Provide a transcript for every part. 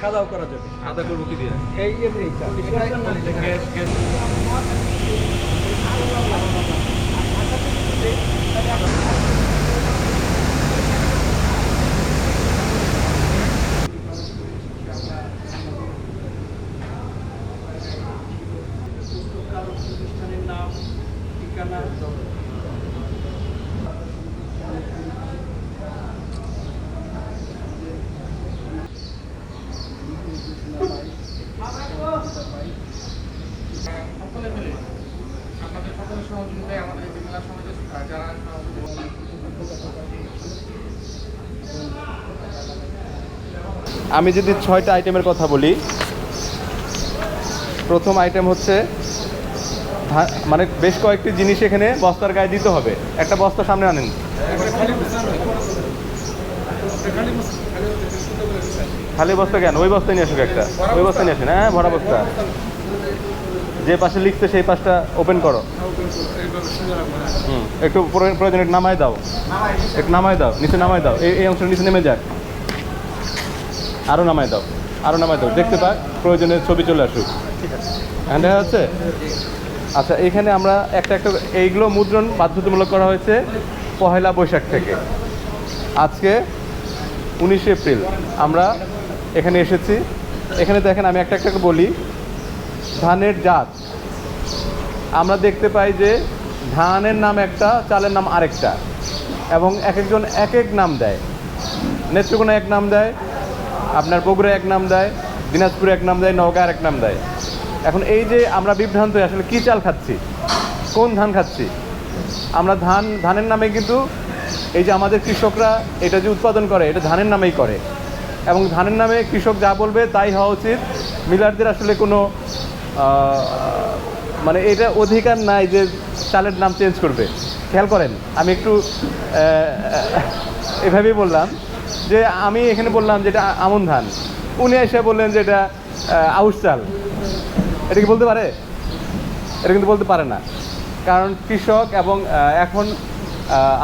সাদাও করা যাবে। সাদা করব কি দিয়ে? এই এমনি গ্যাস গ্যাস। আমি যদি ছয়টা আইটেমের কথা বলি, প্রথম আইটেম হচ্ছে মানে বেশ কয়েকটি জিনিস এখানে বস্তার গায়ে দিতে হবে। একটা বস্তা সামনে আনেন। খালি বস্তা কেন? ওই বস্তা নিয়ে আসুক একটা। ওই বস্তা নিয়ে আসেন। হ্যাঁ ভরা বস্তা। যে পাশে লিখছে, সেই পাশটা ওপেন করো। একটু প্রয়োজন- প্রয়োজন একটু নামায় দাও। একটু নামায় দাও, নিচে নামায় দাও। এই এই অংশটা নিচে নেমে যাক। আরও নামায় দাও আরও নামায় দাও। দেখতে পাক প্রয়োজনের ছবি চলে আসুক। হ্যাঁ দেখা যাচ্ছে? আচ্ছা এখানে আমরা একটা একটা, এইগুলো মুদ্রণ বাধ্যতামূলক করা হয়েছে পহেলা বৈশাখ থেকে। আজকে উনিশে এপ্রিল আমরা এখানে এসেছি। এখানে দেখেন, আমি একটা একটাকে বলি। ধানের জাত। আমরা দেখতে পাই যে ধানের নাম একটা, চালের নাম আরেকটা, এবং এক একজন এক এক নাম দেয়। নেত্রকোনা এক নাম দেয়, আপনার বগুড়া এক নাম দেয়, দিনাজপুরে এক নাম দেয় নওগাঁ এক নাম দেয়। এখন এই যে আমরা বিভ্রান্ত, আসলে কী চাল খাচ্ছি? কোন ধান খাচ্ছি? আমরা ধান, ধানের নামে কিন্তু এই যে আমাদের কৃষকরা এটা যে উৎপাদন করে, এটা ধানের নামেই করে। এবং ধানের নামে কৃষক যা বলবে তাই হওয়া উচিত। মিলারদের আসলে কোনো মানে এটা অধিকার নাই যে চালের নাম চেঞ্জ করবে। খেয়াল করেন, আমি একটু এভাবেই বললাম যে আমি এখানে বললাম যে এটা আমন ধান। উনি এসে বললেন যে এটা আউশ চাল। এটা কি বলতে পারে? এটা কিন্তু বলতে পারে না। কারণ কৃষক এবং এখন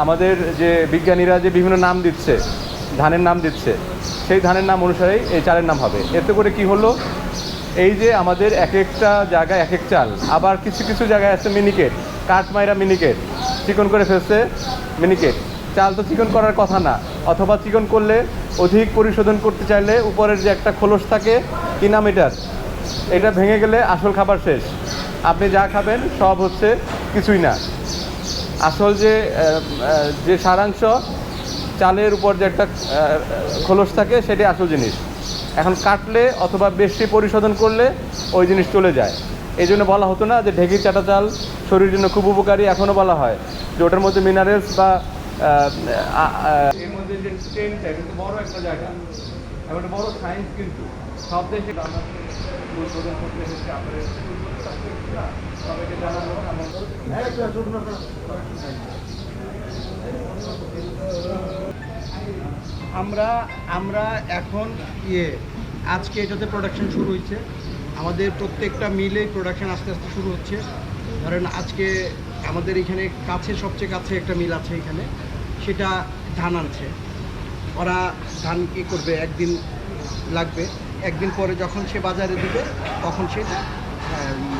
আমাদের যে বিজ্ঞানীরা যে বিভিন্ন নাম দিচ্ছে, ধানের নাম দিচ্ছে, সেই ধানের নাম অনুসারেই এই চালের নাম হবে। এতে করে কি হলো? এই যে আমাদের এক একটা জায়গায় এক এক চাল, আবার কিছু কিছু জায়গায় আছে মিনিকেট কাঠমাইরা মিনিকেট চিকন করে ফেলছে মিনিকেট চাল তো চিকন করার কথা না, অথবা চিকন করলে অধিক পরিশোধন করতে চাইলে উপরের যে একটা খোলস থাকে, কি নাম এটা ভেঙে গেলে আসল খাবার শেষ। আপনি যা খাবেন, সব হচ্ছে কিছুই না। আসল যে যে সারাংশ, চালের উপর যে একটা খোলস থাকে, সেটাই আসল জিনিস। এখন কাটলে অথবা বেশি পরিশোধন করলে ওই জিনিস চলে যায়। এই জন্য বলা হতো না যে ঢেকি চাটা চাল শরীরের জন্য খুব উপকারী, এখনও বলা হয়। যে ওটার মধ্যে মিনারেলস বা সব দেশে আমরা আমরা এখন ইয়ে আজকে এটাতে প্রোডাকশন শুরু হয়েছে আমাদের প্রত্যেকটা মিলেই প্রোডাকশন আস্তে আস্তে শুরু হচ্ছে। ধরেন আজকে আমাদের এখানে কাছে সবচেয়ে কাছে একটা মিল আছে এখানে সেটা ধান আনছে। ওরা ধান কী করবে? একদিন লাগবে। একদিন পরে যখন সে বাজারে দিবে তখন সেটা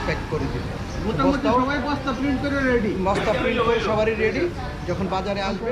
প্যাক করে দিবে। মোটামুটি বস্তাও- সবাই বস্তা প্রিন্ট করে রেডি বস্তা প্রিন্ট করে সবারই রেডি যখন বাজারে আসবে